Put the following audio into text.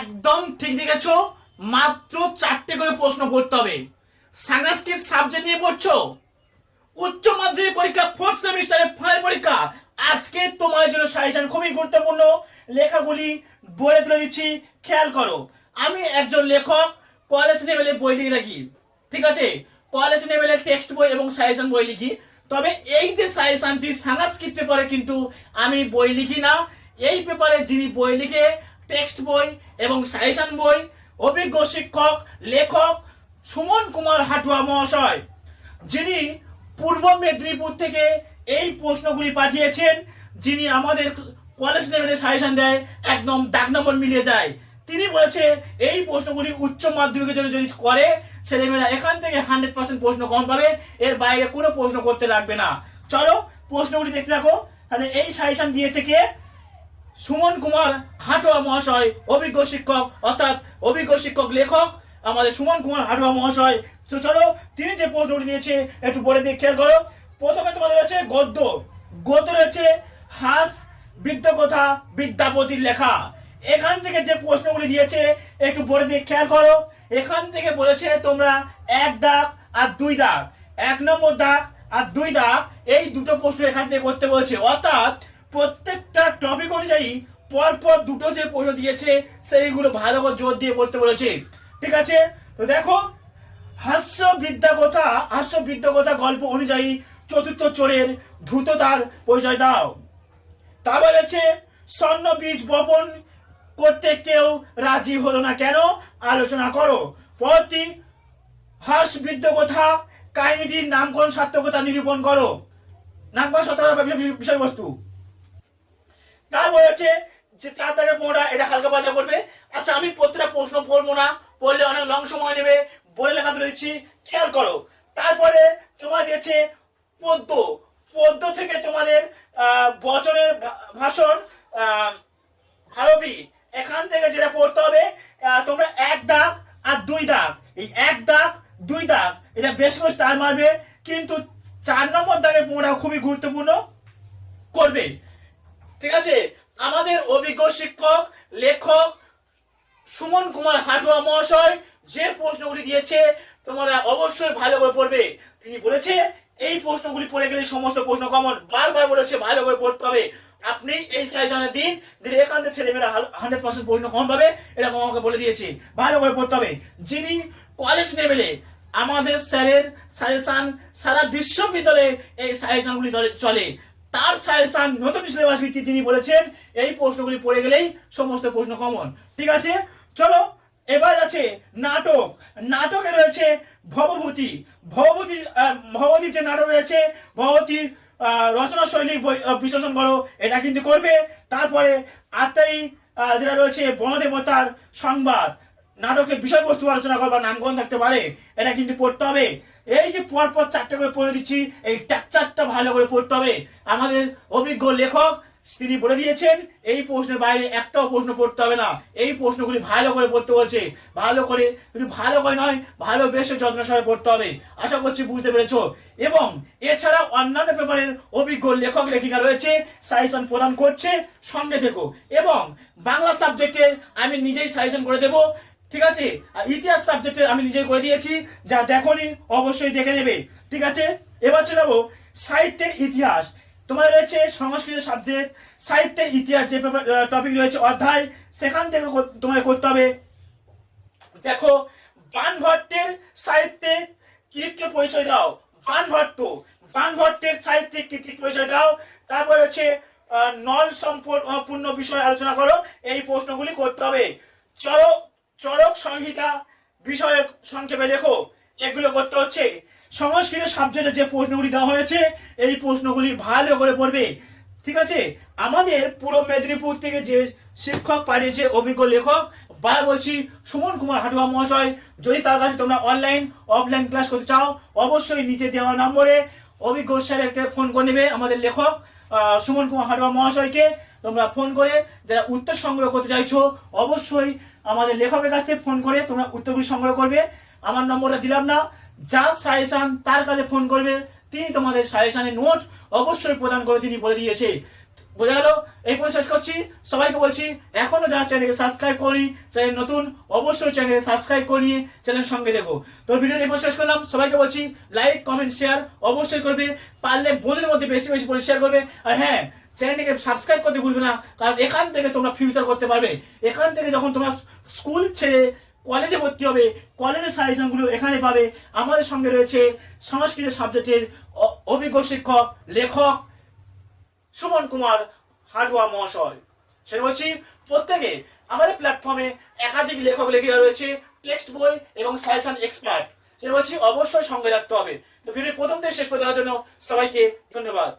একদম ঠিক দেখেছ? মাত্র চারটে করে প্রশ্ন করতে হবে। সাংস্কৃত সাবজেক্ট নিয়ে পড়ছো? উচ্চ মাধ্যমিক পরীক্ষা ফোর্থ সেমিস্টারের ফাইনাল পরীক্ষা। আজকে তোমার জন্য সাজেশন খুবই গুরুত্বপূর্ণ। লেখাগুলি বলে তুলে দিচ্ছি, খেয়াল করো। আমি একজন লেখক কলেজ লেভেলে বই লিখে থাকি, ঠিক আছে? কলেজ লেভেলে টেক্সট বই এবং সাজেশন বই লিখি। তবে এই যে সাজেশনটি সংস্কৃত পেপারে কিন্তু আমি বই লিখি না। এই পেপারে যিনি বই লিখে টেক্সট বই এবং সাজেশন বই, অভিজ্ঞ শিক্ষক, লেখক সুমন কুমার হাটুয়া মহাশয়, যিনি পূর্ব মেদিনীপুর থেকে এই প্রশ্নগুলি পাঠিয়েছেন, যিনি আমাদের কলেজ লেভেলে সাজেশন দেয়, একদম দাগ নম্বর মিলিয়ে যায়। তিনি বলেছে, এই প্রশ্নগুলি উচ্চ মাধ্যমিকের জন্য যদি করে, ছেলেমেয়েরা এখান থেকে হান্ড্রেড পার্সেন্ট প্রশ্ন কম পাবে, এর বাইরে কোনো প্রশ্ন করতে লাগবে না। চলো প্রশ্নগুলি দেখতে থাকো। তাহলে এই সাজেশন দিয়েছে কে? সুমন কুমার হাটুয়া মহাশয়, অভিজ্ঞ শিক্ষক, অর্থাৎ অভিজ্ঞ শিক্ষক লেখক, আমাদের সুমন কুমার হাটুয়া মহাশয়। তো চলো, তিনি যে প্রশ্নটি দিয়েছে, একটু পরে দিয়ে খেয়াল করো। প্রথমে তোমাদের রয়েছে গদ্য। গদ্য রয়েছে হাস বিদ্যকথা বিদ্যাপতির লেখা। এখান থেকে যে প্রশ্নগুলি দিয়েছে, একটু পরে দিয়ে খেয়াল করো। এখান থেকে বলেছে তোমরা এক দাগ আর দুই দাগ। এক নম্বর দাগ আর দুই দাগ, এই দুটো প্রশ্ন এখান থেকে করতে বলেছে। অর্থাৎ প্রত্যেকটা টপিক অনুযায়ী পরপর দুটো যে প্রশ্ন দিয়েছে, সেইগুলো ভালো করে জোর দিয়ে পড়তে বলেছে। ঠিক আছে? তো দেখো হাস্য বিদ্যা কথা হাস্য বিদ্যা কথা গল্প অনুযায়ী চতুর্থ চোরের দ্রুততার পরিচয় দাও। তা বলেছে, স্বর্ণ বীজ বপন করতে কেউ রাজি হলো না কেন? আলোচনা করো। পরবর্তী হাস বিদ্য কথা কাহিনীটির নামকরণ সার্থকতা নিরূপণ করো। নামকরণ সার্থকতা বিষয়বস্তু। তারপর হচ্ছে যে চার দাগের পড়া এটা হালকা পাতলা করবে। আচ্ছা আমি প্রত্যেকটা প্রশ্ন পড়ব না পড়লে অনেক লং সময় নেবে, বলে লেখা তুলে দিচ্ছি, খেয়াল করো। তারপরে তোমার দিয়েছে পদ্য পদ্য থেকে তোমাদের বচনের ভাষণ আরবি এখান থেকে যেটা পড়তে হবে তোমরা এক দাগ আর দুই দাগ। এই এক দাগ, দুই দাগ, এটা বেশ করে স্টার মারবে, কিন্তু চার নম্বর দাগের পড়া খুবই গুরুত্বপূর্ণ করবে। ঠিক আছে? আমাদের অভিজ্ঞ শিক্ষক, লেখক সুমন কুমার হাটুয়া মহাশয় যে প্রশ্নগুলি দিয়েছে, তোমরা অবশ্যই ভালো করে পড়বে। তিনি বলেছে, এই প্রশ্নগুলি পড়ে গেলে সমস্ত প্রশ্ন কমন বারবার বলেছে, ভালো করে পড়তে হবে। আপনি এই সাজেশনের দিন দিলে থেকে ছেলেমেয়েরা হান্ড্রেড পার্সেন্ট প্রশ্ন কম পাবে, এরকম আমাকে বলে দিয়েছে। ভালো করে পড়তে হবে। যিনি কলেজ লেভেলে আমাদের স্যারের সাজেশন সারা বিশ্ববিদ্যালয়ে এই সাজেশনগুলি চলে তার সাজেশন নতুন সিলেবাস ভিত্তি তিনি বলেছেন, এই প্রশ্নগুলি পড়ে গেলেই সমস্ত প্রশ্ন কমন ঠিক আছে? চলো, এবার আছে নাটক। নাটকে রয়েছে ভবভূতি। ভবভূতি ভবভূতির যে নাটক রয়েছে ভবভূতির রচনা শৈলী বিশ্লেষণ করো, এটা কিন্তু করবে। তারপরে আত্মাই যেটা রয়েছে বনদেবতার সংবাদ। নাটকের বিষয়বস্তু আলোচনা করবার নামকরণ থাকতে পারে, এটা কিন্তু পড়তে হবে। এই যে পর পর চারটে করে পড়ে দিচ্ছি, এই চার চারটা ভালো করে পড়তে হবে। আমাদের অভিজ্ঞ লেখক তিনি বলে দিয়েছেন, এই প্রশ্নের বাইরে একটাও প্রশ্ন পড়তে হবে না। এই প্রশ্নগুলি ভালো করে পড়তে বলছে। ভালো করে কিন্তু ভালো করে নয়, ভালো বেশি যত্ন সহকারে পড়তে হবে। আশা করছি বুঝতে পেরেছ। এবং এছাড়া অন্যান্য পেপারের অভিজ্ঞ লেখক লেখিকা রয়েছে, সাজেশন প্রদান করছে। সঙ্গে থেকো। এবং বাংলা সাবজেক্টের আমি নিজেই সাজেশন করে দেবো। ঠিক আছে? আর ইতিহাস সাবজেক্টে আমি নিজে করে দিয়েছি, যা দেখনি অবশ্যই দেখে নেবে। ঠিক আছে? এবার চলে যাব সাহিত্যের ইতিহাস। তোমাদের রয়েছে সংস্কৃত সাবজেক্ট সাহিত্যের ইতিহাস যে টপিক রয়েছে অধ্যায়, সেখান থেকে তোমায় করতে হবে। দেখো, বানভট্টের সাহিত্যে কীর্তি পরিচয় দাও। বানভট্ট, বানভট্টের সাহিত্যিক কীর্তি পরিচয় দাও। তারপর হচ্ছে নল সম্পূর্ণ বিষয় আলোচনা করো। এই প্রশ্নগুলি করতে হবে। চরক চরক সংহিতা বিষয়ক সংক্ষেপে লেখো। এগুলো করতে হচ্ছে। সংস্কৃত সাবজেক্টে যে প্রশ্নগুলি দেওয়া হয়েছে, এই প্রশ্নগুলি ভালো করে পড়বে। ঠিক আছে? আমাদের পুরো মেদিনীপুর থেকে যে শিক্ষক পাঠিয়েছে অভিজ্ঞ লেখক বা বলছি, সুমন কুমার হাটুয়া মহাশয়, যদি তার কাছে তোমরা অনলাইন অফলাইন ক্লাস করতে চাও, অবশ্যই নিচে দেওয়া নম্বরে অভিজ্ঞ স্যারকে ফোন করে নেবে, আমাদের লেখক সুমন কুমার হাটুয়া মহাশয়কে। তোমরা ফোন করে যারা উত্তর সংগ্রহ করতে চাইছো, অবশ্যই আমাদের লেখকের কাছ থেকে ফোন করে তোমরা উত্তরগুলি সংগ্রহ করবে। আমার নম্বরটা দিলাম না। যার সাজেশন, তার কাছে ফোন করবে। তিনি তোমাদের সাজেশানের নোট অবশ্যই প্রদান করে তিনি বলে দিয়েছে। বোঝা গেল? এই পর্যন্ত শেষ করছি। সবাইকে বলছি, এখনও যারা চ্যানেলকে সাবস্ক্রাইব করি চ্যানেল নতুন, অবশ্যই চ্যানেলকে সাবস্ক্রাইব করিয়ে চ্যানেল সঙ্গে দেখো তো ভিডিও এই শেষ করলাম। সবাইকে বলছি, লাইক, কমেন্ট, শেয়ার অবশ্যই করবে। পারলে বোনের মধ্যে বেশি বেশি করে শেয়ার করবে। আর হ্যাঁ চ্যানেলটিকে সাবস্ক্রাইব করতে ভুলবে না, কারণ এখান থেকে তোমরা ফিউচার করতে পারবে। এখান থেকে যখন তোমরা স্কুল ছেড়ে কলেজে ভর্তি হবে কলেজের সাজেশনগুলো এখানে পাবে। আমাদের সঙ্গে রয়েছে সংস্কৃত সাবজেক্টের অভিজ্ঞ শিক্ষক, লেখক সুমন কুমার হাটুয়া মহাশয়। সেটা বলছি, প্রত্যেকে আমাদের প্ল্যাটফর্মে একাধিক লেখক লেখিকা রয়েছে টেক্সট বই এবং সাজেশন এক্সপার্ট সেটা বলছি, অবশ্যই সঙ্গে রাখতে হবে। তো ভিডিও প্রথম থেকে শেষ করে দেখার জন্য সবাইকে ধন্যবাদ।